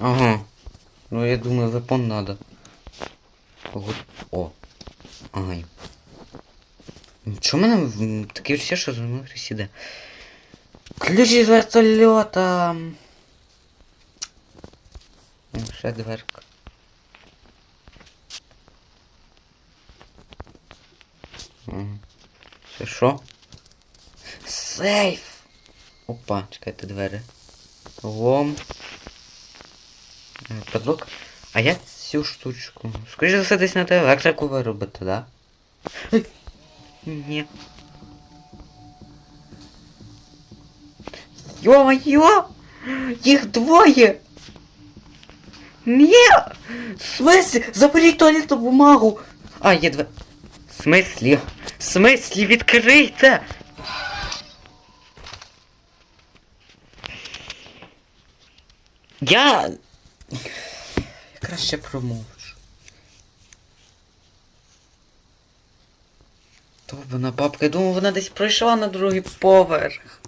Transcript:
Ага. Ну я думаю, вепон надо. Вот. О. Ага. Чому мене таке все, що за мною хтось іде? Ключі з вертольота. Ну, Ще дверка. Це що? Сейф! Опа, чекайте двері. Лом. Подлог. А я цю штучку. Скоріше за все десь на електрику виробити, да? Ні. Йо-моє! Їх двоє! Ні! В смислі? Заберіть туалетну бумагу! А, є две. В смислі? В смислі відкрийте! Я. Я краще промовчу. Довбана бабка, я думав, вона десь пройшла на другий поверх.